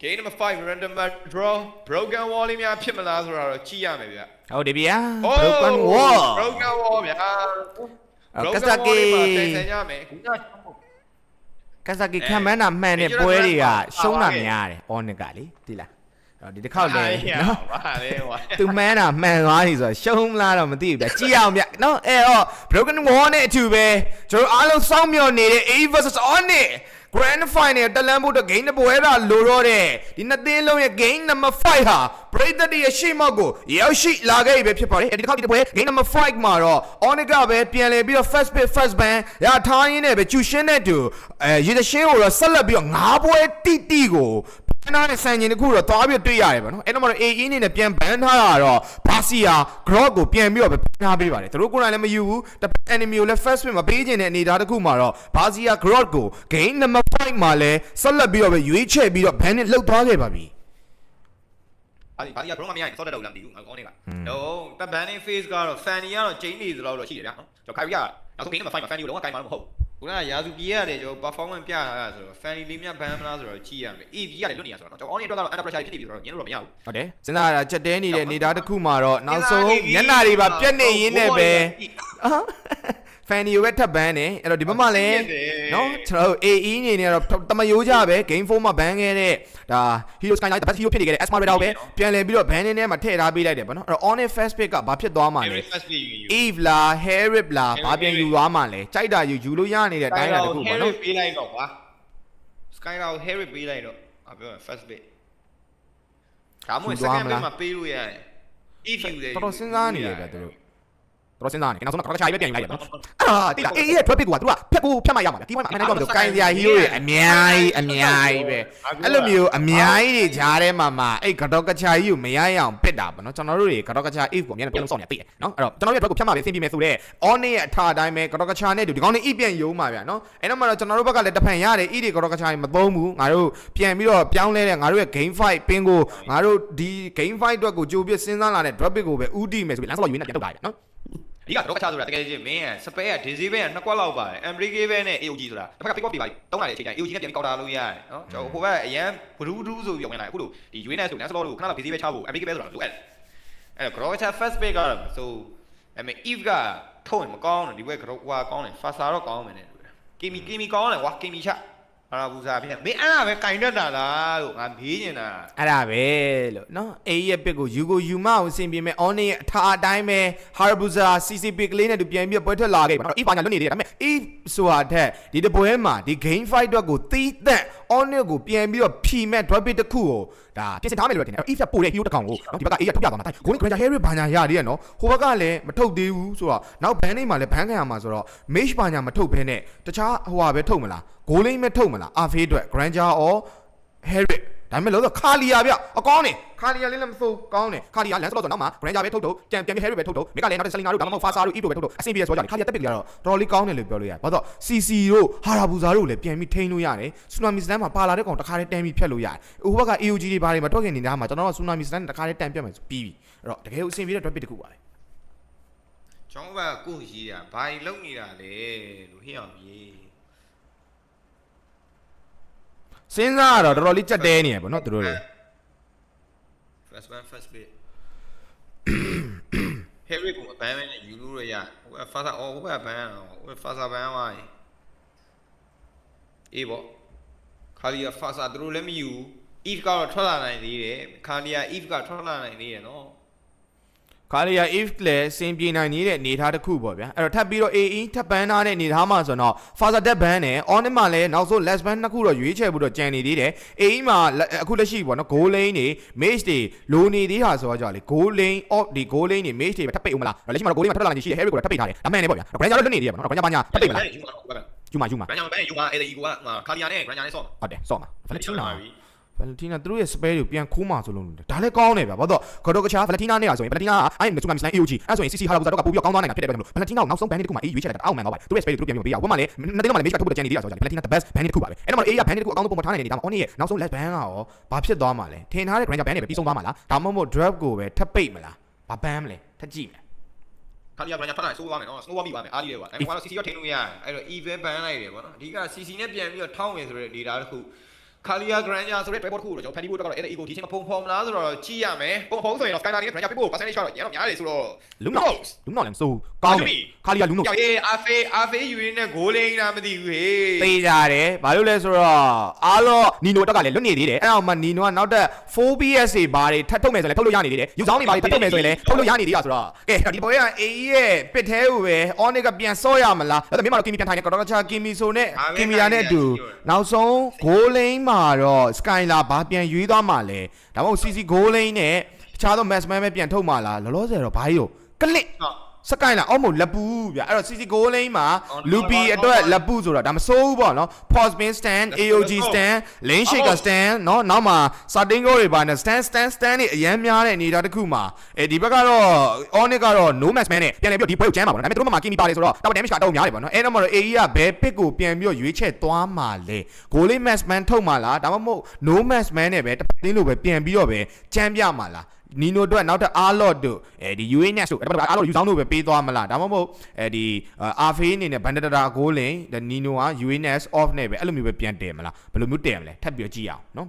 game number 5 random draw broken wall လေးများဖြစ်မလားဆိုတာတော့ကြည့်ရမယ်ဗျဟုတ်တယ်ဗျာ Oh, broken wall broken wall ဗျာအော် broken Kazaki wall လေးမှာတင်ဆက်ရမယ်ခုနကကစားကီခံမန်းတာမှန်တဲ့ပွဲတွေကရှုံးတာများတယ် on ကလေဒီလားအော်ဒီတစ်ခေါက်လေနော်ဘာလဲဟိုသူမှန်းတာမှန်သွားပြီဆိုတော့ရှုံးလားတော့မသိဘူးဗျကြည့်အောင်ဗျနော်အဲ့တော့ broken wall နဲ့အတူပဲကျွန်တော်အားလုံးစောင့်မျှော်နေတဲ့ A versus on နဲ့ grand final တလန်ဖို့တော့ game တစ်ပွဲတာလိုတော့တဲ့ဒီနှစ်သင်းလုံးရဲ့ game number 5ဟာပရိသတ်တွေရဲ့ရှေ့မောက်ကိုရောက်ရှိလာခဲ့ပြီပဲဖြစ်ပါတယ်အဲ့ဒီတစ်ခေါက်ဒီတစ်ပွဲ game number 5မှာတော့ on ကပဲပြန်လည်ပြီးတော့ first pick first ban ရထားရင်းနဲ့ပဲကျူရှင်းတဲ့တူအဲရေသရှင်းကိုတော့ဆက်လက်ပြီးတော့၅ပွဲတိတိကို ဘန်နာနဲ့ဆန်ကျင်တစ်ခုတော့သွားပြီးတွေ့ရတယ်ဗောနော်အဲ့တော့မှတော့ AE အနေနဲ့ပြန်ဘန်ထားတာတော့ဘာစီယာ grog ကိုပြန်ပြီးတော့ပဲဘန်ထားပေးပါတယ်သူတို့ကိုယ်တိုင်လည်းမယူဘူးတစ် enemy ကိုလည်း first pick မပေးခြင်းတဲ့အနေအထားတစ်ခုမှာတော့ဘာစီယာ grog ကို game number 5မှာလည်းဆက်လက်ပြီးတော့ပဲရွေးချယ်ပြီးတော့ ban နဲ့လှုပ်သွားခဲ့ပါပြီဘာဒီဘာဒီကဘရောမမရရင်စောတက်တော့လားမသိဘူးငါကောင်းနေကတော့တပ်ဘန်နေ face ကတော့ fan တွေကတော့ချိန်နေသလောက်တော့ရှိတယ်ဗျာနော်ကျွန်တော်ခိုင်ပြရနောက်ဆုံး game number 5မှာ fan တွေလုံးဝကိုင်မှာမဟုတ် ခုနကရာစုပြေးရတယ်ကျွန်တော် performance ပြရတာဆိုတော့ fan တွေလေးများဘန်မလားဆိုတော့ကြည့်ရမယ် EV ရတယ်လွတ်နေရဆိုတော့ကျွန်တော် on အတွက်ကတော့ under pressure ဖြစ်နေပြီဆိုတော့ညင်းလို့တော့မရဘူးဟုတ်တယ်စဉ်းစားရတာချက်တဲနေတဲ့အနေအထားတစ်ခုမှာတော့နောက်ဆုံးညနာတွေပါပြက်နေရင်းနဲ့ပဲ ဖန်နီကိုပဲထပ်ဘန်းနေအဲ့တော့ဒီဘက်မှာလည်းနော်ကျွန်တော်တို့ AE အနေနဲ့တော့တမယိုးကြပဲ game 4မှာဘန်းခဲ့တဲ့ဒါ Hero Skyline တပတ် hero ဖြစ်နေခဲ့တဲ့ Esmeralda ကိုပဲပြန်လည်ပြီးတော့ဘန်းနေထဲမှာထည့်ထားပေးလိုက်တယ်ဗောနော်အဲ့တော့ on first pick ကဘာဖြစ်သွားမှာလဲ first play ယူယူ Eve လား Harip လားဘာပြန်ယူသွားမှာလဲကြိုက်တာယူယူလို့ရနေတဲ့အတိုင်းအတာတစ်ခုဗောနော်ပေးလိုက်တော့ကွာ Skylar ကို Harry ပေးလိုက်တော့အပြော first bit ဒါမှမဟုတ် second bit မှာပေးလို့ရတယ် if you လေတော်တော်စဉ်းစားနေတယ်ဗျသူတို့တော် တော်စဉ်းစားနေနောက်ဆုံးတော့ကချာကြီးပဲပြန်ယူလိုက်တယ်နော်အာတိလာအေးရဲ့ traffic ကသူကဖြတ်ကိုဖြတ်မှရမှာလေဒီဘက်မှာအမှန်တမ်းပြောလို့ကိုင်စရာ hero တွေအများကြီးအများကြီးပဲအဲ့လိုမျိုးအများကြီးတွေဂျားထဲမှာမှာအဲ့ကတော့ကချာကြီးကိုမရရအောင်ပစ်တာပေါ့နော်ကျွန်တော်တို့တွေကတော့ကချာ if ကိုအများနဲ့ပြန်လုံးစောင့်နေသိတယ်နော်အဲ့တော့ကျွန်တော်တို့ရဲ့ traffic ကိုဖြတ်မှပဲဆင်းပြေမယ်ဆိုတော့ on ရဲ့အထာအတိုင်းပဲကတော့ကချာနဲ့တူဒီကောင်းနေ if ပြန်ယုံမှာဗျာနော်အဲ့တော့မှတော့ကျွန်တော်တို့ဘက်ကလည်းတဖန်ရတယ် if တွေကတော့ကချာကြီးမသုံးဘူးငါတို့ပြန်ပြီးတော့ပြောင်းလဲတဲ့ငါတို့ရဲ့ game fight ပင်ကိုငါတို့ဒီ game fight အတွက်ကိုကြိုးပြစဉ်းစားလာတဲ့ drop pick ကိုပဲဥတီမယ်ဆိုပြီးလမ်းဆော့ရွေးနေပြန်တော့တာဗျာနော် အဓိကတော့ကချဆိုတာတကယ်ကြီးမင်းကစပယ်ကဒီဇီဘဲကနှစ်ကွက်လောက်ပါတယ် MBK ဘဲနဲ့ AOG ဆိုတာတစ်ဖက်က pick up ပြပါတောင်းလာတဲ့အချိန်ကျရင် AOG နဲ့ပြန်ပြီးကောက်တာလို့ရတယ်နော်ကျွန်တော်ဟိုဘက်အရန်ဘရူးဒူးဆိုပြီးဝင်လာအခုလို့ဒီ UNS ဆို Lancelot ကိုခဏလောက် busy ပဲချဖို့ MBK ဘဲဆိုတာလိုအပ်တယ်အဲ့တော့ Grover first pick ကတော့ဆိုအဲ့မဲ့ Eve ကထုံးရင်မကောင်းဘူးဒီဘက် Grover ဟွာကောင်းတယ် Fasa တော့ကောင်းမယ်နဲ့ကီမီကီမီကောင်းတယ်ကွာကီမီချ အာရာဘူစာဖြစ်မင်းအဲ့ဒါပဲကင်တတ်တာလားလို့ငါမေးနေတာအဲ့ဒါပဲလို့နော်အေးရဲ့ပစ်ကိုယူကိုယူမအောင်ဆင်ပြေမဲ့ on ရဲ့အထာအတိုင်းပဲ Harabuza CC pick လေးနဲ့တူပြန်ပြီးပွဲထွက်လာခဲ့ပါတော့ E ပါညာလွတ်နေတယ်ဒါပေမဲ့ E ဆိုတာထက်ဒီတပွဲမှာဒီ game fight အတွက်ကိုတီးသက် on ကိုပြန်ပြီးတော့ဖြီမဲ့ drop pick တစ်ခုကိုဒါပြင်ဆင်ထားမယ်လို့ထင်တယ်အဲ့ E ကပို့တဲ့ hero တစ်ကောင်ကိုနော်ဒီဘက်က A ကထုတ်ပြသွားမှာတိုင်း Golden Granger Harry ဘာညာရသေးရနော်ဟိုဘက်ကလည်းမထုတ်သေးဘူးဆိုတော့နောက်ဘန်းနေမှာလည်းဘန်းခံရမှာဆိုတော့ Mage ဘာညာမထုတ်ဘဲနဲ့တခြားဟိုဟာပဲထုတ်မလား Goal lane ပဲထုတ်မလား RFA အတွက် Granger or Harry ဒါပေမဲ့လို့ဆိုခါလီယာဗျအကောင်းနေခါလီယာလေးလည်းမစိုးကောင်းနေခါလီယာလန်စလော့ဆိုတော့နောက်မှာ Granger ပဲထုတ်ထုတ်ကြံပြန်ပြီး Harry ပဲထုတ်ထုတ်မိကလည်းနောက်တစ်ဆလင်နာတို့ဒါမှမဟုတ် Fasa တို့ Evo ပဲထုတ်ထုတ်အဆင်ပြေဆိုကြတယ်ခါလီယာတက်ပစ်တွေကတော့တော်တော်လေးကောင်းတယ်လို့ပြောလို့ရတယ်ဘာလို့ CC တို့ Harabuza တို့လည်းပြန်ပြီးထိန်းလို့ရတယ် Tsunami Slam မှာပါလာတဲ့ကောင်တစ်ခါတည်းတန်းပြီးဖြတ်လို့ရတယ်ဟိုဘက်က AOG တွေဘာတွေမထွက်ခင်နေတာမှာကျွန်တော်က Tsunami Slam တစ်ခါတည်းတန်းပြတ်မယ်ဆိုပြီးပြီအဲ့တော့တကယ်ကိုအဆင်ပြေတဲ့ drop pick တစ်ခုပါပဲကျောင်းဘက်ကကိုရေးတာဘာကြီးလုံနေတာလဲလို့ဟင်းအောင်ရေး စဉ်းစားရတော့တော်တော်လေးကြက်တဲနေရပေါ့နော်သူတို့တွေ first one first bit Harry ကိုအပန်းမဲနဲ့ယူလို့ရရဟိုက Fasa အော်ဟိုကဘန်းအောင်ဟို Fasa ဘန်းသွားရင်အေးပေါ့ခါလီယာ Fasa သူတို့လည်းမယူ Eve ကတော့ထွက်လာနိုင်သေးတယ်ခါလီယာ Eve ကထွက်လာနိုင်သေးတယ်နော် ခါလီယာ if လည်းစင်ပြေနိုင်နေတဲ့အနေအထားတစ်ခုပေါ့ဗျာအဲ့တော့ထပ်ပြီးတော့ AE ထပ်ပန်းထားတဲ့အနေအထားမှာဆိုတော့ Faza Dead Ban နဲ့ On မှာလည်းနောက်ဆုံး Last Ban နှစ်ခုတော့ရွေးချယ်ဖို့တော့ကြံနေသေးတယ် AE မှာအခုလက်ရှိပေါ့နော် Goal Lane တွေ Mage တွေလိုနေသေးတာဆိုတော့ကြောင့်လေ Goal Lane off ဒီ Goal Lane တွေ Mage တွေပဲထပ်ပိတ်ဦးမလားလက်ရှိမှာတော့ Goal Lane မှာထွက်လာနေရှိတယ် Harry ကိုလည်းထပ်ပိတ်ထားတယ်ဒါမှန်နေပေါ့ဗျာ Granger တော့လွတ်နေသေးတယ်ပေါ့နော် Granger ဘာညာထပ်ပိတ်မလားယူမှာဟုတ်ကဲ့ယူမှာယူမှာဘန်းကြောင့်ဘန်းယူမှာအဲ့ဒီယူကခါလီယာနဲ့ Granger နဲ့ဆော့ဟုတ်တယ်စော့မှာ Valentina Valentina သူတို့ရဲ့ spell ကိုပြန်ခိုးမှာဆိုလို့ဒါလည်းကောင်းတယ်ဗျာဘာလို့ဂတော့ကချာ Valentina နဲ့ဆိုရင် Valentina ကအဲ့မစုံမစနိုင် AOG အဲ့ဆိုရင် CC ဟာလာဘူးတော့ကပို့ပြီးကောင်းသွားနိုင်တာဖြစ်တဲ့အတွက် Valentina ကိုနောက်ဆုံး band တစ်ခုမှ A ရွေးချယ်လိုက်တာအောက်မှန်တော့ပါသူတို့ရဲ့ spell တွေသူတို့ပြန်ပြီးမပေးရဘူးဘာမှလည်းနှစ်တင်းတော့မှလည်း Mage ထုတ်ဖို့ကြံနေသေးတာဆိုတော့ Valentina the best band တစ်ခုပါပဲအဲ့တော့ A က band တစ်ခုအကောင်းဆုံးပုံမထားနိုင်နေတာမှာ On ရဲ့နောက်ဆုံး last band ကရောဘာဖြစ်သွားမှာလဲထင်ထားတဲ့ Granger band တွေပဲပြီးဆုံးသွားမှာလားဒါမှမဟုတ် drop ကိုပဲထပ်ပိတ်မလားဘာ band မလဲထပ်ကြည့်မယ်ခါလီယာ Granger ထွက်လာဆိုးသွားမယ်နော် snow မိပါမယ်အားကြီးတယ်ကွာအဲ့ကတော့ CC ရောထိန်းလို့ရတယ်အဲ့တော့ event ban လိုက်တယ်ပေါ့နော်အဓိက CC နဲ့ပြန်ပြီးတော့ထောင်းဝင်ဆိုတဲ့ data တစ်ခု ခခါလီယာဂရန်ဂျာဆိုတဲ့ report တစ်ခုကိုကျွန်တော်ဖန်တီးဖို့အတွက်ကတော့အဲ့ဒါ ego ဒီချိန်မှာပုံဖော်မလားဆိုတော့ကြည့်ရမယ်ပုံဖော်ဆိုရင်တော့ Skylar နဲ့ Granja ပြဖို့ percentage တော့ရတော့များတယ်ဆိုတော့လူနော်လူနော်လည်းမစိုးကောင်းတယ်ခါလီကလူနော်ကြောက်ရေးအာဖေးအာဖေးယူရင်းနဲ့ဂိုးလိန်တာမသိဘူးဟေးသေးကြတယ်ဘာလို့လဲဆိုတော့အားလုံးနီနိုတက်ကလည်းလွတ်နေသေးတယ်အဲ့တော့မှနီနိုကနောက်တက် 4BS တွေဘာတွေထပ်ထုတ်မယ်ဆိုရင်လည်းထုတ်လို့ရနေသေးတယ်ယူဆောင်တွေဘာတွေထပ်ထုတ်မယ်ဆိုရင်လည်းထုတ်လို့ရနေသေးတာဆိုတော့ကဲဒီပေါ်ကအေးရဲ့ပစ်သေးကိုပဲ Onyx ကပြန်စော့ရမလားအဲ့ဒါမင်းမတော့ကီမီပြန်ထိုင်နေကတော့ချာကီမီဆိုနဲ့ကီမီယာနဲ့အတူနောက်ဆုံးဂိုးလိန်မှာတော့ Skylar ဘာပြန်ရွေးသွားမှာလဲဒါမှမဟုတ် CC ဂိုးလိန်နဲ့တခြားသော Maxman ပဲပြန်ထုတ်မှာလားလောလောဆယ်တော့ဘာကြီးရောကလစ်ဟုတ် စကိုင်းလာအော်မို့လက်ပူဗျအဲ့တော့ CC 6လိန်းမှာလူပီအတွက်လက်ပူဆိုတော့ဒါမစိုးဘူးပေါ့နော် pause bin stand AOG stand lane shaker stand เนาะနောက်မှာ starting goal တွေပါနေ stand stand stand တွေအရန်များတဲ့အနေအထားတစ်ခုမှာအဲဒီဘက်ကတော့ onic ကတော့ no match man နဲ့ပြန်လဲပြီးတော့ဒီပွဲကိုကျမ်းပါပေါ့နော်ဒါပေမဲ့သူတို့မှ kimi ပါတယ်ဆိုတော့ tower damage ကအတော့များတယ်ပေါ့နော်အဲ့တော့မှတော့ AE ကဘယ် pick ကိုပြန်ပြီးတော့ရွေးချက်သွားမှာလဲ goal line match man ထုတ်မှာလားဒါမှမဟုတ် no match man နဲ့ပဲတစ်တင်းလို့ပဲပြန်ပြီးတော့ပဲကျမ်းပြမှာလား နီနိုအတွက်နောက်ထပ်အားလော့တို့အဲဒီ UANS တို့အားလော့ယူဆောင်တို့ပဲပေးသွားမလားဒါမှမဟုတ်အဲဒီအာဖေးအနေနဲ့ဘန်ဒတာဂိုးလင်နီနိုက UANS off နဲ့ပဲအဲ့လိုမျိုးပဲပြန်တယ်မလားဘယ်လိုမျိုးတယ်မလဲထပ်ပြီးကြည့်အောင်နော်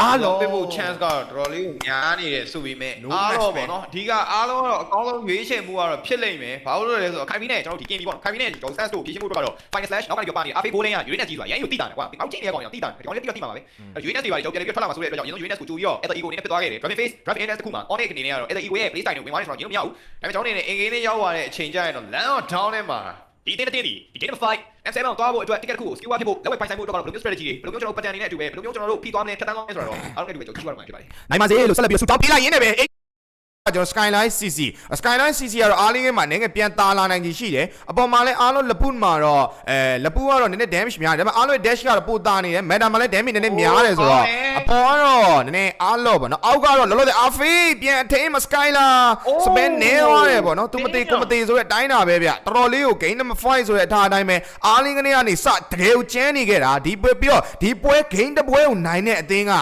အားလော့ပြဖို့ chance ကတော့တော်တော်လေးများနေတယ်ဆိုပေမဲ့ No အား match တော့ပဲပေါ့နော်အဓိကအားလုံးကတော့အကောင်းဆုံးရွေးချယ်မှုကတော့ဖြစ်လိမ့်မယ်ဘာလို့လဲဆိုတော့ခိုင်မီနဲ့ကျွန်တော်ဒီ game ပေါ့ခိုင်မီနဲ့ကျွန်တော် sense တို့ဖြည့်ရှင်းဖို့အတွက်ကတော့ final slash နောက်ကနေပြောပါနေအဖေးဘိုးလင်းက UNS ကြီးဆိုတာရန်ကိုတိတာတယ်ကွာအောက်ချင်းနေကောင်တိတာတယ်ဒီကောင်လေးတိတော့တိမှာပါပဲ UNS တွေပါကျွန်တော်ပြန်ပြီးထွက်လာမှာဆိုတဲ့အတွက်ကြောင့်ရင်း UNS ကိုကြိုပြီးတော့ ether ego အနေနဲ့ဖြစ်သွားခဲ့တယ် driving face driving index တစ်ခုမှာ onic အနေနဲ့ကတော့ ether ego ရဲ့ play style ကိုဝင်သွားတယ်ဆိုတော့ရင်းလို့မရဘူးဒါပေမဲ့ကျွန်တော်အနေနဲ့ in game နဲ့ရောက်သွားတဲ့အချိန်ကျရင်တော့ land on down ထဲမှာ ဒီတင်းတင်းဒီဒီ game fight M7 ကိုသွားဖို့အတွက် ticket တစ်ခုကို skill ဖြစ်ဖို့လက်ဝဲပိုင်ဆိုင်ဖို့အတွက်ကတော့ဘယ်လိုမျိုး strategy တွေဘယ်လိုမျိုးကျွန်တော် pattern တွေနဲ့အတူပဲဘယ်လိုမျိုးကျွန်တော်တို့ဖိသွားမလဲဖြတ်တန်းသွားမလဲဆိုတော့အားလုံးနဲ့အတူပဲကျွန်တော်ကြည့်ရမှာဖြစ်ပါတယ်နိုင်ပါစေလို့ဆက်လက်ပြီးဆူတောင်းပေးလိုက်ရင်းနဲ့ပဲ ကျွန်တော် skyline cc skyline cc ကတော့အားလေးငယ်မှာနည်းငယ်ပြန်တာလာနိုင်ကြီးရှိတယ်အပေါ်မှာလည်းအားလုံးလပုမှာတော့အဲလပုကတော့နည်းနည်း damage များတယ်ဒါပေမဲ့အားလုံး dash ကတော့ပိုတာနေတယ် meta မှာလည်း damage နည်းနည်းများတယ်ဆိုတော့အပေါ်ကတော့နည်းနည်းအားလော့ပေါ့နော်အောက်ကတော့လောလောဆယ် afi ပြန်အထိမ်းမှာ skyline စပန်နေသွားတယ်ပေါ့နော်သူမသေးကိုမသေးဆိုတဲ့အတိုင်းတာပဲဗျတော်တော်လေးကို game number 5ဆိုတဲ့အထားအတိုင်းပဲအားလေးကနေကနေစတကယ်ကိုကျန်းနေခဲ့တာဒီပွဲပြီးတော့ဒီပွဲ game တစ်ပွဲကိုနိုင်တဲ့အသင်းက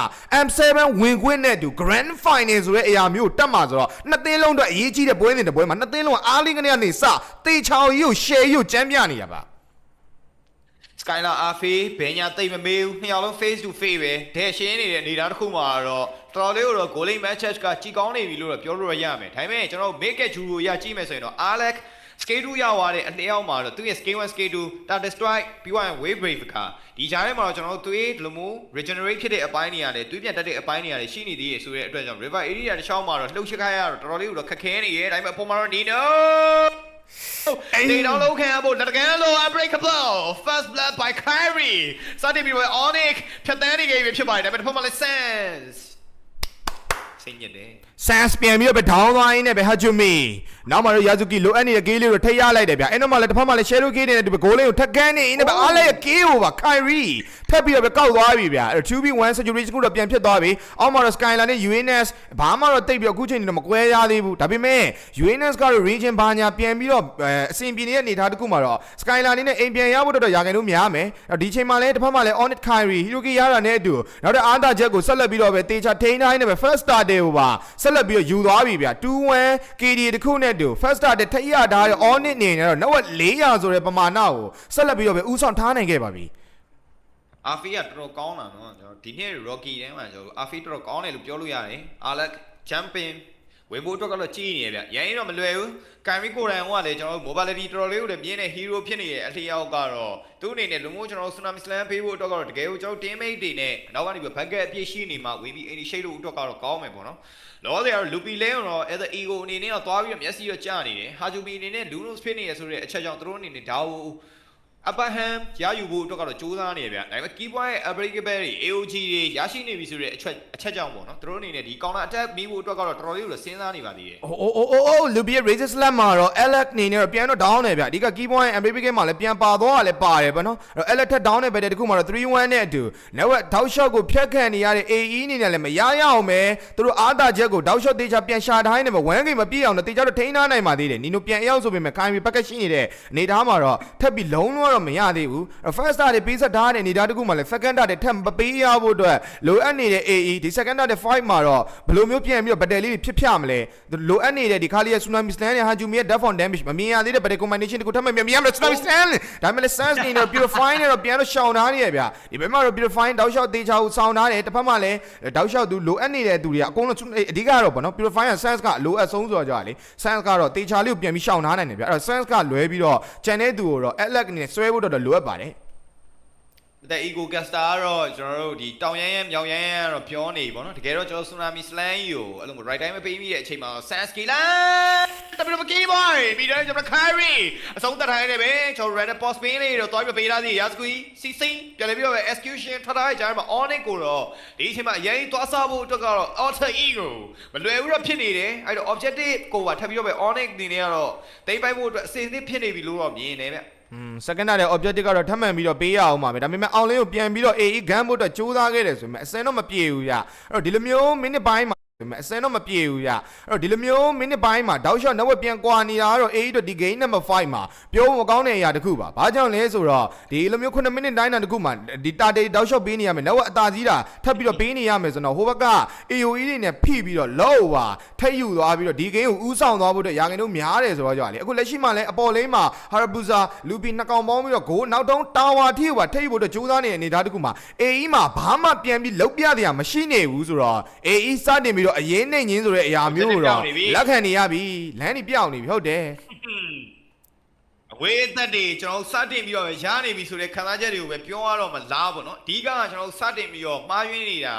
M7 ဝင်ခွင့်နဲ့တူ grand final ဆိုတဲ့အရာမျိုးတက်မှာဆိုတော့နှစ်သင်းလုံးအတွက်အရေးကြီးတဲ့ပွဲစဉ်တစ်ပွဲမှာနှစ်သင်းလုံးကအားလေးကနေကနေစတေချောင်ကြီးကို share ကြီးကိုကျန်းပြနေရပါ Skylar အာဖေးဘယ်ညာတိတ်မမေးဘူးနှစ်ယောက်လုံး face to face ပဲဒဲရှင်းနေတဲ့အနေအထားတစ်ခုမှာတော့တော်တော်လေးတော့ goaling match ကကြည်ကောင်းနေပြီလို့တော့ပြောလို့ရရမယ်ဒါပေမဲ့ကျွန်တော် make it ဂျူကိုရကြည့်မယ်ဆိုရင်တော့ Alex skate 2ရောက်သွားတဲ့အလျောက်မှာတော့သူရဲ့ skate 1 skate 2 Tata strike ပြီးသွားရင် wave brave ကဒီကြားထဲမှာတော့ကျွန်တော်တို့သွေးဒီလိုမျိုး regenerate ဖြစ်တဲ့အပိုင်းတွေရတယ်သွေးပြန်တက်တဲ့အပိုင်းတွေရတယ်ရှိနေသေးရဆိုတဲ့အတွက်ကြောင့် river area တစ်ချောင်းမှာတော့လှုပ်ရှက်ခိုင်းရတော့တော်တော်လေးတော့ခက်ခဲနေရဲ့ဒါပေမဲ့အပေါ်မှာတော့ Nino ဒီတော့လုံးခံရဖို့လက်တကန်းလို့ unbreakable first blood by Kyrie စတင်ပြီးတော့ Onyx ဖြတ်တန်းနေခဲ့ပြီဖြစ်ပါတယ်ဒါပေမဲ့တစ်ဖက်မှာလည်း sense စိတ်ညစ်တယ် sans ပြန်ပြီးတော့ပဲ down သွားရင်းနဲ့ပဲ hajumi နောက်မှတော့ yazuki လိုအပ်နေတဲ့ gay လေးကိုထိရလိုက်တယ်ဗျအဲ့တော့မှလည်းတစ်ဖက်မှာလည်း shadow gay နေတဲ့ဒီပဲ goal လေးကိုထက်ကန်နေရင်းနဲ့ပဲအားလည်း gay ကိုပါ kyrie ထပ်ပြီးတော့ပဲကောက်သွားပြီဗျအဲ့ 2v1 situation ကိုတော့ပြန်ဖြစ်သွားပြီအောက်မှာတော့ skyline နဲ့ uns ဘာမှတော့တိတ်ပြီးတော့အခုချိန်နေတော့မကွဲရသေးဘူးဒါပေမဲ့ uns ကတော့ region ဘာညာပြန်ပြီးတော့အဆင်ပြေနေတဲ့အနေအထားတစ်ခုမှာတော့ skyline နဲ့အိမ်ပြန်ရဖို့တော့ရာခိုင်နှုန်းများမယ်ဒီချိန်မှာလည်းတစ်ဖက်မှာလည်း onit kyrie hiroki ရတာနဲ့အတူနောက်တော့အားသာချက်ကိုဆက်လက်ပြီးတော့ပဲတေချာထိန်းတိုင်းနဲ့ပဲ first star day ကိုပါဆက်လက်ပြီးတော့ယူသွားပြီဗျ2-1 KD တခုနဲ့တူ first star day ထိရထားတဲ့ onit နေနေတော့နောက်400ဆိုတဲ့ပမာဏကိုဆက်လက်ပြီးတော့ပဲဥဆောင်ထားနိုင်ခဲ့ပါပြီအာဖီကတော်တော်ကောင်းတာနော်ကျွန်တော်ဒီနေ့ Rocky ထဲမှာကျွန်တော်အာဖီတော်တော်ကောင်းတယ်လို့ပြောလို့ရတယ် Alex champion ဝင်ဖို့အတွက်ကတော့ကြီးနေတယ်ဗျရရင်တော့မလွယ်ဘူးကံမီကိုရန်ကလည်းကျွန်တော်တို့ mobility တော်တော်လေးကိုလည်းမြင်းတဲ့ hero ဖြစ်နေရဲ့အထက်ရောက်ကတော့သူ့အနေနဲ့လူမျိုးကျွန်တော်တို့ tsunami slam ပေးဖို့အတွက်ကတော့တကယ်ကိုကျွန်တော် teammate တွေနဲ့နောက်ကနေပြီး bucket အပြည့်ရှိနေမှဝင်ပြီး initiate လို့အတွက်ကတော့ကောင်းမယ်ပေါ့နော်လောဆယ်ကတော့ Lupi လဲတော့ as a ego အနေနဲ့တော့သွားပြီးတော့မျက်စိတော့ကျနေတယ် Hajubi အနေနဲ့ Lunos ဖြစ်နေရဆိုတဲ့အချက်ကြောင့်သူတို့အနေနဲ့ဒါကို upper hand ရယူဖို့အတွက်ကတော့စူးစမ်းနေရဗျ။ဒါပေမဲ့ key point ရဲ့ unbreakable တွေ AOG တွေရရှိနေပြီဆိုတဲ့အချက်အချက်ကြောင့်ပေါ့နော်။သူတို့အနေနဲ့ဒီ counter attack မိဖို့အတွက်ကတော့တော်တော်လေးကိုစဉ်းစားနေပါသေးတယ်အိုးအိုးအိုးအိုးလူဘီရဲ့ raises slam မှာတော့ Alex နေနေတော့ပြန်တော့ down နေဗျအဓိက key point MVP မှာလည်းပြန်ပါသွားတာလည်းပါတယ်ဗောနော်အဲ့တော့ Alex ထက် down နေပဲတဲ့တခုမှာတော့3-1နဲ့အတူ network down shot ကိုဖြတ်ခံနေရတဲ့ AE အနေနဲ့လည်းမရရအောင်ပဲသူတို့အားသာချက်ကို down shot တေချာပြန်ရှာထားနေမှာ1 game မပြည့်အောင်တော့တေချာတော့ထိန်းထားနိုင်ပါသေးတယ်နီနိုပြန်အရောက်ဆိုပေမဲ့ခိုင်ပြီး packet ရှိနေတဲ့အနေထားမှာတော့ထပ်ပြီးလုံးဝကတော့မရသေးဘူးအဲ့ first star တွေပေးဆက်ထားတဲ့အနေအထားတစ်ခုမှလည်း second star တွေထပ်မပေးရဖို့အတွက်လိုအပ်နေတဲ့ AE ဒီ second star တဲ့5မှာတော့ဘယ်လိုမျိုးပြန်ပြီးတော့ battle လေးတွေဖြစ်ဖြမလဲလိုအပ်နေတဲ့ဒီခါလေးရဲ့ tsunami slam နဲ့ hajumi ရဲ့ death on damage မမြင်ရသေးတဲ့ battle combination တခုထပ်မမြင်ရမလို့ tsunami slam ဒါပေမဲ့ sans နေတော့ purify နဲ့တော့ပြန်တော့ရှောင်ထားနေရဗျဒီဘက်မှာတော့ purify တောက်လျှောက်သေးချာကိုစောင်းထားတယ်တစ်ဖက်မှာလည်းတောက်လျှောက်သူလိုအပ်နေတဲ့သူတွေကအကုန်လုံးအဓိကတော့ဗောနော် purify က sans ကလိုအပ်ဆုံးဆိုတော့ကြာလေ sans ကတော့တေချာလေးကိုပြန်ပြီးရှောင်ထားနိုင်တယ်ဗျအဲ့တော့ sans ကလွဲပြီးတော့ channel သူကိုတော့ alex အနေနဲ့ဆွဲဖို့တော့လိုအပ်ပါတယ်တဲ့ ego caster ကတော့ကျွန်တော်တို့ဒီတောင်ရမ်းရမ်းမြောင်ရမ်းရမ်းကတော့ပြောနေပြီပေါ့နော်တကယ်တော့ကျွန်တော် tsunami slang ကြီးကိုအဲ့လိုမျိုး right time မပေးမိတဲ့အချိန်မှာ sanski လာတပည့်မကီးဘိုင်ပြီးတော့ကျွန်တော် carry အဆုံးသတ်ထားရတယ်ပဲကျွန်တော် random post pin လေးတော့တွားပြီးပေးထားသေးရစကွီ cc ပြန်လေပြီးတော့ပဲ execution ထားထားကြတယ်မှာ onic ကိုတော့ဒီအချိန်မှာအရင်သွားစားဖို့အတွက်ကတော့ alter ego မလွယ်ဘူးတော့ဖြစ်နေတယ်အဲ့တော့ objective ကိုပါထပ်ပြီးတော့ပဲ onic အနေနဲ့ကတော့တိမ့်ပိုက်ဖို့အတွက်အစီအစဉ်ဖြစ်နေပြီလို့တော့မြင်နေဗျ อืม second တဲ့ objective ကတော့ထပ်မံပြီးတော့ပေးရအောင်ပါပဲဒါပေမဲ့အောင်လင်းကိုပြန်ပြီးတော့ AE gun ဖို့အတွက်စူးစမ်းခဲ့တယ်ဆိုပေမဲ့အစင်တော့မပြေဘူးဗျအဲ့တော့ဒီလိုမျိုးမိနစ်ပိုင်းမှာ ဒါပေမဲ့အစင်တော့မပြေဘူးဗျအဲ့တော့ဒီလိုမျိုးမိနစ်ပိုင်းမှာတောက်ရှော့ network ပြန်ကွာနေတာကတော့ AE တို့ဒီ game number 5မှာပြောဖို့မကောင်းတဲ့အရာတစ်ခုပါဘာကြောင့်လဲဆိုတော့ဒီလိုမျိုး9မိနစ်တိုင်းတာတစ်ခုမှာဒီတာတေတောက်ရှော့ပေးနေရမယ် network အသာကြီးတာထပ်ပြီးတော့ပေးနေရမယ်ဆိုတော့ဟိုဘက်က AOE တွေနဲ့ဖိပြီးတော့လော့ပါထိတ်ယူသွားပြီးတော့ဒီ game ကိုဥဆောင်သွားဖို့အတွက်ရာဂိန်တို့များတယ်ဆိုတော့ကြောက်လေအခုလက်ရှိမှာလည်းအပေါ်လိမ့်မှာ Harabusa လူပီနှစ်ကောင်ပေါင်းပြီးတော့ဂိုးနောက်တုံးတာဝါထိကိုပါထိတ်ယူဖို့အတွက်ကြိုးစားနေတဲ့အနေအထားတစ်ခုမှာ AE မှာဘာမှပြန်ပြီးလုတ်ပြတရားမရှိနေဘူးဆိုတော့ AE စတင်ပြီးတော့အရင်နဲ့ညင်းဆိုတဲ့အရာမျိုးကိုတော့လက်ခံနေရပြီလမ်းနေပြောင်းနေပြီဟုတ်တယ်အဝေးသက်တွေကျွန်တော်တို့စတင်ပြီးတော့ရနေပြီဆိုတဲ့ခံစားချက်တွေကိုပဲပြောရတော့မလားပေါ့နော်အဓိကကကျွန်တော်တို့စတင်ပြီးတော့မှားယွင်းနေတာ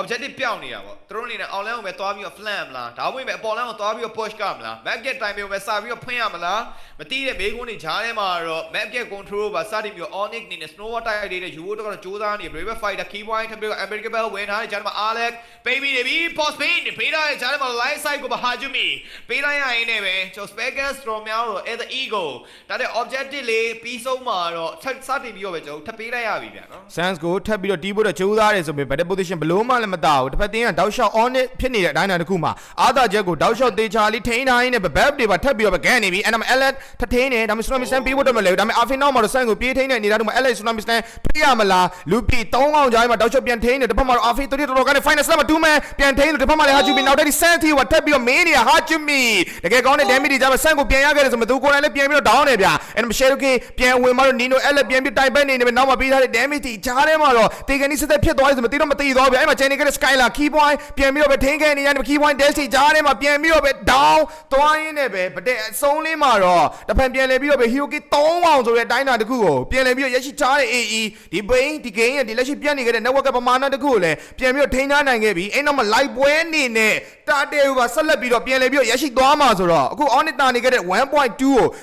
objective ပြောင်းနေတာပေါ့သူတို့အနေနဲ့ online ကိုပဲသွားပြီးတော့ flan မလားဒါမှမဟုတ်ပဲအပေါ် line ကိုသွားပြီးတော့ push ကမလား map get time ကိုပဲစပြီးတော့ဖွင့်ရမလားမသိတဲ့မေးခွန်းတွေကြားထဲမှာတော့ map get control ပါစတင်ပြီးတော့ onyx နေနဲ့ snow water တွေနဲ့ယူဖို့တော့စူးစမ်းနေ brave fighter key point ထပ်ပြီးတော့ american bell ဝင်ထားတဲ့ကြားထဲမှာ alex baby နေပြီ post pin နေပေးထားတဲ့ကြားထဲမှာ line side ကိုပါ hajumi ပေးလိုက်ရရင်လည်းပဲကျွန်တော် speaker storm များတော့ at the ego ဒါတဲ့ objective လေးပြီးဆုံးမှာတော့စတင်ပြီးတော့ပဲကျွန်တော်ထပ်ပေးလိုက်ရပြီဗျာနော် Sans ကိုထပ်ပြီးတော့တီးဖို့တော့ကြိုးစားတယ်ဆိုပေမဲ့ better position ဘလို့မှလည်းမတာဘူးတစ်ဖက်တင်းကတောက်လျှောက် on နဲ့ဖြစ်နေတဲ့အတိုင်းအတာတစ်ခုမှာအာသာချက်ကိုတောက်လျှောက်တေချာလေးထိန်းထားရင်းနဲ့ back တွေပါထပ်ပြီးတော့ပဲဂန်နေပြီအဲ့ဒါမှ Alex ထထင်းနေဒါမှ Tsunami Slam ပြီးဖို့တော့မလဲဘူးဒါမှ Afin နောက်မှာတော့ Sans ကိုပြေးထိန်းနေနေတာတို့မှာ Alex Tsunami Slam ပြေးရမလားလူပီ၃កောင်ကြားမှာတောက်လျှောက်ပြန်ထိန်းနေတစ်ဖက်မှာတော့ Afin တို့တော်တော်ကနေ final slam မှာ2 man ပြန်ထိန်းလို့တစ်ဖက်မှာလည်း Hajumi နောက်တက်ဒီ Sans တီကထပ်ပြီးတော့မင်းနေတာ Hajumi တကယ်ကောင်းတဲ့ damage တွေကြားမှာ Sans ကိုပြန်ရခဲ့တယ်ဆိုမှသူကိုယ်တိုင်လည်းပြန်ပြီးတော့ down နေဗျာအဲ့ဒါ Michelle K ပြန်ဝင်မှာတော့ Nino Alex ပြန်ပြီးတိုင်ပတ်နေနေပဲနောက်မှာပေးထားတဲ့ damage တွေကြားထဲမှာတော့တေကန်နီစစ်သက်ဖြစ်သွားတယ်ဆိုမှတေတော့မတေသွားဘူးဗျာအဲ့မှာ Jenny က Skylar key point ပြန်ပြီးတော့ပဲထိန်းခဲ့နေရတယ် key point dash တွေကြားထဲမှာပြန်ပြီးတော့ပဲ down သွားရင်းနဲ့ပဲဗတဲ့အဆုံးလေးမှာတော့တစ်ဖန်ပြန်လဲပြီးတော့ပဲ Hero K 3အောင်ဆိုတဲ့အတိုင်းအတာတစ်ခုကိုပြန်လဲပြီးတော့ရရှိချတဲ့ AE ဒီ brain ဒီ game ရဲ့ဒီလက်ရှိပြတ်နေခဲ့တဲ့ network ကပမာဏတစ်ခုကိုလည်းပြန်ပြီးတော့ထိန်းထားနိုင်ခဲ့ပြီးအဲ့နောက်မှာ live ပွဲအနေနဲ့တာတဲကဆက်လက်ပြီးတော့ပြန်လဲပြီးတော့ရရှိသွားမှာဆိုတော့အခု on တာနေခဲ့တဲ့1.2ကို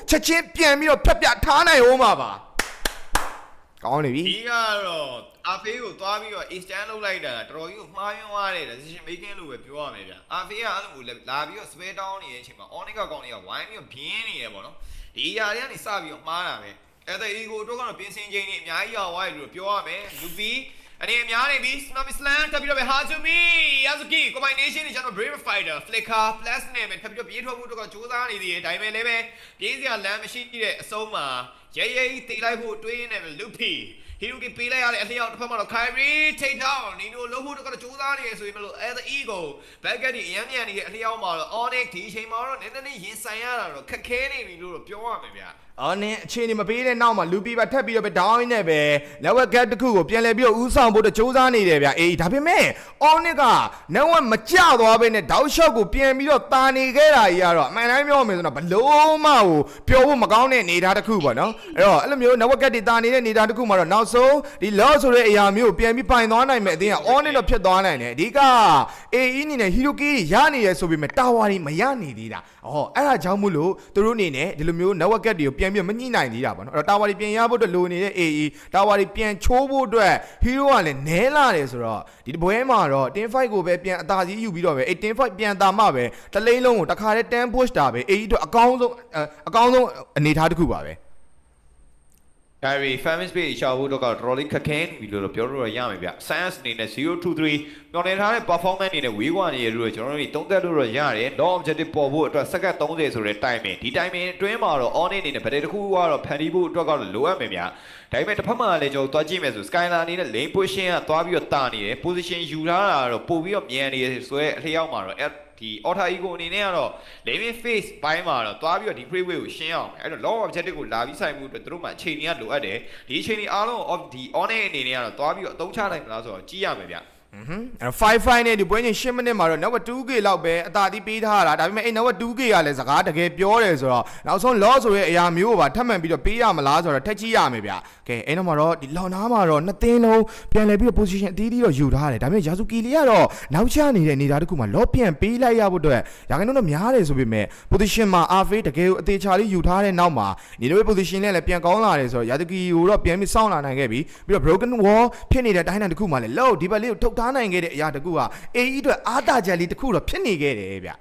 ချက်ချင်းပြန်ပြီးတော့ဖြတ်ပြထားနိုင်အောင်ပါပါကောင်းနေပြီဒီကတော့ အာဖေးကိုသွားပြီးတော့ instant လုပ်လိုက်တာတော်တော်ကြီးကိုမှားယွင်းသွားတဲ့ decision making လို့ပဲပြောရမယ်ဗျအာဖေးကအဲ့လိုမျိုးလာပြီးတော့ spare down နေတဲ့အချိန်မှာ onic ကကောင်းနေကဝိုင်းပြီးတော့ဘင်းနေရပေါ့နော်ဒီအရာတွေကနေစပြီးတော့မှားတာပဲအဲ့ဒါ ego တို့ကတော့ပြင်ဆင်ချိန်တွေအများကြီးရောက်သွားတယ်လို့ပြောရမယ်လူပီအနေအများနေပြီ tsunami slam တက်ပြီးတော့ပဲ hajumi yazuki combination တွေကျွန်တော် brave fighter flicker plus နဲ့ပဲထပ်ပြီးတော့ပြေးထွက်ဖို့တော့ကြိုးစားနေသေးတယ်ဒါပေမဲ့လည်းပဲပြေးစရာလမ်းမရှိတဲ့အဆုံးမှာရဲရဲကြီးတေးလိုက်ဖို့တွေးနေတယ်လူပီ ဟီရိုကီပေးလိုက်ရတဲ့အလျောက်တစ်ဖက်မှာတော့ Kyrie take down နီနိုလုံးဖို့တော့ကြိုးစားနေရဆိုရင်မလို့ as the ego back ဒီအရန်မြန်နေတဲ့အလျောက်မှာတော့ Onyx ဒီအချိန်မှာတော့နည်းနည်းလေးရင်ဆိုင်ရတာတော့ခက်ခဲနေပြီလို့တော့ပြောရမယ်ဗျာ အော်နင်းအခြေအနေမပေးတဲ့နောက်မှာလူပီပါထပ်ပြီးတော့ပဲ down နဲ့ပဲ network gap တစ်ခုကိုပြန်လဲပြီးတော့ဥဆောင်ဖို့တစူးစမ်းနေတယ်ဗျအေးဒါပေမဲ့ onic က network မကြသွားဘဲနဲ့ down shot ကိုပြန်ပြီးတော့တာနေခဲ့တာကြီးကတော့အမှန်တိုင်းပြောမယ်ဆိုတော့ဘလုံးမကိုပြောဖို့မကောင်းတဲ့အနေအထားတစ်ခုပေါ့နော်အဲ့တော့အဲ့လိုမျိုး network gap တွေတာနေတဲ့အနေအထားတစ်ခုမှာတော့နောက်ဆုံးဒီ loss ဆိုတဲ့အရာမျိုးကိုပြန်ပြီးပိုင်သွားနိုင်မယ်အတင်းက onic တော့ဖြစ်သွားနိုင်တယ်အဓိက AE အနေနဲ့ hiroki ရနေရဆိုပေမဲ့ tower တွေမရနေသေးတာအော်အဲ့ဒါကြောင့်မို့လို့သူတို့အနေနဲ့ဒီလိုမျိုး network gap တွေကိုပြန်ပြီးမညှိနိုင်သေးတာပေါ့နော်အဲ့တော့ tower တွေပြန်ရဖို့အတွက်လိုနေတဲ့ AE tower တွေပြန်ချိုးဖို့အတွက် hero ကလည်းနဲလာတယ်ဆိုတော့ဒီဘွဲမှာတော့ team fight ကိုပဲပြန်အသာစီးယူပြီးတော့ပဲအဲ့ team fight ပြန်တာမှပဲတလိမ့်လုံးကိုတခါတည်း10 push တာပဲ AE တို့အကောင်းဆုံးအအကောင်းဆုံးအနေအထားတစ်ခုပါပဲ Gary Famous Page ရှာဖို့တော့ကတော့တော်တော်လေးခက်ခဲနေပြီလို့တော့ပြောလို့ရရမယ်ဗျ Science အနေနဲ့023ညော်နေထားတဲ့ performance အနေနဲ့ဝေးကွာနေရလို့ကျွန်တော်တို့သုံးသက်လို့တော့ရတယ် long objective ပေါ်ဖို့အတွက်စက္ကန့်30ဆိုတဲ့ timing ဒီ timing အတွင်းမှာတော့ on အနေနဲ့ဗတဲ့တစ်ခုကတော့ဖန်တီးဖို့အတွက်ကတော့လိုအပ်မယ်ဗျဒါပေမဲ့တစ်ဖက်မှာလည်းကျွန်တော်သွားကြည့်မယ်ဆို Skyline အနေနဲ့ lane position ကသွားပြီးတော့တာနေတယ် position ယူထားတာကတော့ပို့ပြီးတော့မြန်နေတယ်ဆိုရဲအလျောက်မှာတော့ ဒီ Alter Ego အနေနဲ့ကတော့ living face ဘိုင်းမှာတော့သွားပြီးတော့ဒီ freeway ကိုရှင်းအောင်အဲ့တော့ long objective ကိုလာပြီးဆိုင်မှုအတွက်သူတို့မှအချိန်ကြီးကလိုအပ်တယ်ဒီအချိန်ကြီးအားလုံး of ဒီ on အနေနဲ့ကတော့သွားပြီးတော့အသုံးချနိုင်မလားဆိုတော့ကြည့်ရမယ်ဗျ ဟွန်းအဲ့55နဲ့ဒီပွဲချင်း10မိနစ်မှာတော့နောက် 2K လောက်ပဲအသာတိပေးထားတာဒါပေမဲ့အဲ့နောက် 2K ကလည်းစကားတကယ်ပြောတယ်ဆိုတော့နောက်ဆုံး law ဆိုတဲ့အရာမျိုးကိုပါထပ်မံပြီးတော့ပေးရမလားဆိုတော့ထက်ကြည့်ရမယ်ဗျကဲအဲ့တော့မှာတော့ဒီလော်နာမှာတော့နှစ်သင်းလုံးပြန်လဲပြီးတော့ position အသီးသီးတော့ယူထားတယ်ဒါပေမဲ့ယာစုကီလီကတော့နောက်ချနေတဲ့အနေအထားတစ်ခုမှာ law ပြန်ပေးလိုက်ရဖို့အတွက်ရာခိုင်နှုန်းတော့များတယ်ဆိုပေမဲ့ position မှာ RFA တကယ်ကိုအသေးချာလေးယူထားတဲ့နောက်မှာနေလို့ position နဲ့လည်းပြန်ကောင်းလာတယ်ဆိုတော့ယာစုကီကိုတော့ပြန်ပြီးစောင့်လာနိုင်ခဲ့ပြီပြီးတော့ broken wall ဖြစ်နေတဲ့တိုင်းတိုင်းတစ်ခုမှာလည်း law ဒီဘက်လေးကိုထုတ်ထားနိုင်ခဲ့တဲ့အရာတစ်ခုက AE အတွက်အားတာချက်လေးတစ်ခုတော့ဖြစ်နေခဲ့တယ်ဗျ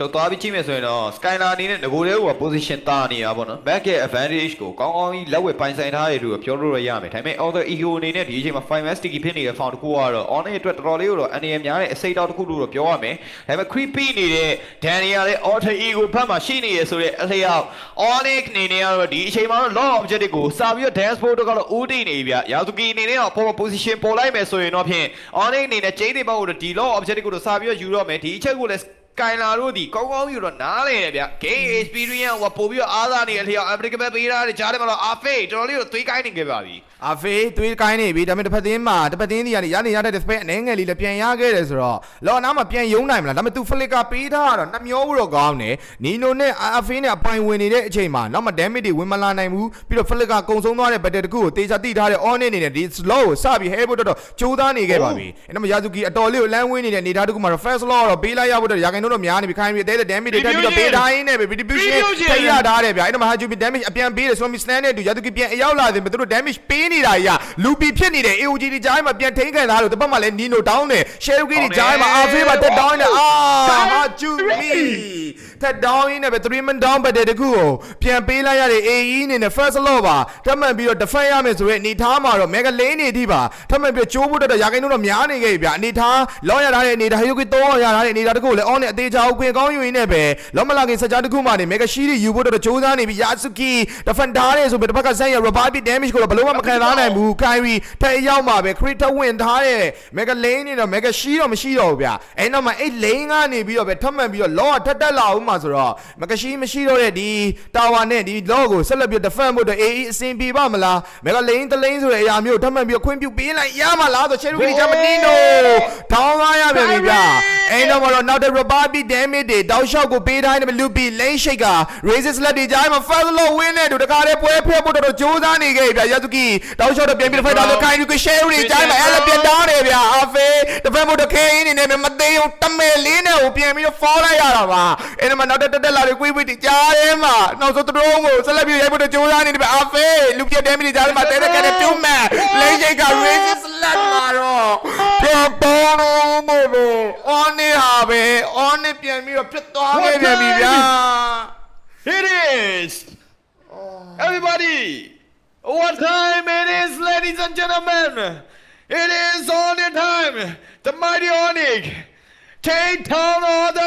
တော့သွားပြီးကြည့်မယ်ဆိုရင်တော့ Skylar အနေနဲ့ငကိုတဲ့ဟိုက position တာနေတာပေါ့နော် back ရဲ့ advantage ကိုကောင်းကောင်းကြီးလက်ဝဲပိုင်ဆိုင်ထားရလို့ပြောလို့ရရမယ်ဒါပေမဲ့ other ego အနေနဲ့ဒီအချိန်မှာ5 match sticky ဖြစ်နေတဲ့ found တစ်ခုကတော့ on ရဲ့အတွက်တော်တော်လေးကိုတော့အနေရများတဲ့အစိတ်တောက်တစ်ခုလို့တော့ပြောရမယ်ဒါပေမဲ့ creepy နေတဲ့ Daniel ရဲ့ alter ego ဘက်မှာရှိနေရဆိုတဲ့အလျောက် on အနေနဲ့ကတော့ဒီအချိန်မှာတော့ law objective ကိုစာပြီးတော့ dance board ကတော့ဦးတည်နေပြီဗျ Yazuki အနေနဲ့တော့ forward position ပေါ်လိုက်မယ်ဆိုရင်တော့ဖြင့် on အနေနဲ့ကျင်းနေပေါ့ကိုဒီ law objective ကိုတော့စာပြီးတော့ယူတော့မယ်ဒီအချက်ကိုလည်း ကိုင်လာတို့ဒီကောင်းကောင်းယူတော့နားလေတယ်ဗျ game experience ဟိုပို့ပြီးတော့အားသားနေအလျောက် applicable ပေးတာတွေကြားထဲမှာတော့ afe တော်တော်လေးတော့သွေးကိုင်းနေခဲ့ပါပြီအာဖေးသွေးကိုင်းနေပြီဒါပေမဲ့တစ်ဖက်သင်းမှာတစ်ဖက်သင်းဒီကနေရနေရတဲ့ display အနေငယ်လေးလည်းပြန်ရခဲ့တယ်ဆိုတော့လော်နာမှာပြန်ယုံနိုင်မလားဒါပေမဲ့ तू flicker ပေးထားတော့နှမျောဘူးတော့ကောင်းတယ်နီနိုနဲ့အာဖေးနဲ့အပိုင်ဝင်နေတဲ့အချိန်မှာနောက်မှ damage တွေဝင်မလာနိုင်ဘူးပြီးတော့ flicker ကုံဆုံးသွားတဲ့ battle တခုကိုတေချာတိထားတဲ့ on နေနေတဲ့ဒီ slow ကိုစပြီး hair ဖို့တော့ကြိုးစားနေခဲ့ပါပြီအဲ့တော့ Yazuki အတော်လေးကိုလမ်းဝင်းနေတဲ့အနေထားတခုမှာတော့ first law တော့ပေးလိုက်ရဖို့တော့ရာခိုင်နှုန်းတော့များနေပြီခိုင်းပြီးတဲတဲ့ damage တွေတက်ပြီးတော့ပေးထားရင်းနဲ့ပဲ distribution ထိရထားတယ်ဗျအဲ့တော့ Hajubi damage အပြန်ပေးတယ် Swami stand နဲ့တူ Yazuki ပြန်အရောက်လာတယ်သူတို့ damage ပေးနေတာကြီးလူပီဖြစ်နေတဲ့ AOG ဒီကြားမှာပြန်ထိန်းခံထားလို့တစ်ပတ်မှလည်း Nino down တယ် Sheruki ဒီကြားမှာ Afe မှာတက် down နေအာ Hajubi တက် down နေပဲ3 man down ပတ်တဲ့တခုကိုပြန်ပေးလိုက်ရတဲ့ AE အနေနဲ့ first law ပါထပ်မံပြီးတော့ defend ရမယ်ဆိုရဲအနေထားမှာတော့ Mega Lane နေတိပါထပ်မံပြီးချိုးဖို့တော့ရာခိုင်နှုန်းတော့များနေခဲ့ပြီဗျအနေထားလောရထားတဲ့အနေထား Haruki 3ရထားတဲ့အနေထားတခုကိုလည်း on နဲ့အသေးချာကိုခွင်ကောင်းယူရင်းနဲ့ပဲလောမလာခင်စကြတခုမှနေ Mega Shi ယူဖို့တော့ကြိုးစားနေပြီ Yasuki defender ရဲဆိုပြီးတစ်ဖက်ကဆက်ရ revive damage ကိုတော့ဘယ်လို့မှမခံစားနိုင်ဘူး Kyrie တဲ့ရောက်မှာပဲ crit ထဝင်ထားတဲ့ Mega Lane နေတော့ Mega Shi တော့မရှိတော့ဘူးဗျအဲ့နောက်မှာအဲ့ lane ကနေပြီးတော့ပဲထပ်မံပြီးတော့ law ထက်တက်လာအောင်မှာဆိုတော့ Mega Shi မရှိတော့တဲ့ဒီ tower နဲ့ဒီ law ကိုဆက်လက်ပြီး defend ဖို့အတွက် AE အဆင်ပြေပါမလား Mega Lane တ lane ဆိုတဲ့အရာမျိုးထပ်မံပြီးတော့ခွင့်ပြုပေးလိုက်ရမှာလားဆို Cherry ဂျမနီနိုထောင်းသားရပြန်ပြီဗျအဲ့တော့မတော့နောက်တဲ့ revive damage တွေတောက်လျှောက်ကိုပေးထားတယ်လူပီ lane shake က raises လက်တွေကြားမှာ fast law win နဲ့တူတခါတည်းပွဲဖျက်ဖို့တော်တော်ကြိုးစားနေခဲ့ပြီဗျ Yazuki တောက်လျှောက်တော့ပြန်ပြီး fight တာလို့ Kairi ကို Cherry ကြားမှာအဲ့လည်းပြန်တောင်းတယ်ဗျအဖေ defend ဖို့တခဲအင်းနေနဲ့မသိအောင်တမဲလေးနဲ့ကိုပြန်ပြီးတော့ fall လိုက်ရတာပါအဲ့ဒီမှာနောက်တက်တက်လာတွေကွေးကွေးတွေကြားထဲမှာနောက်ဆုံးသူတို့ကိုဆက်လက်ပြီးရိုက်ဖို့တော့ကြိုးစားနေတယ်ဗျအဖေလူပြတ် damage တွေကြားထဲမှာတဲတဲကဲတူးမဲ့ lane shake က raises လက်မှာတော့ပြန်ပေါ်တော့မို့လို့ on နေဟာပဲ on နေပြန်ပြီးတော့ဖြစ်သွားခဲ့ပြန်ပြီဗျာ it is everybody what time it is ladies and gentlemen it is on time. The mighty onyx take down all the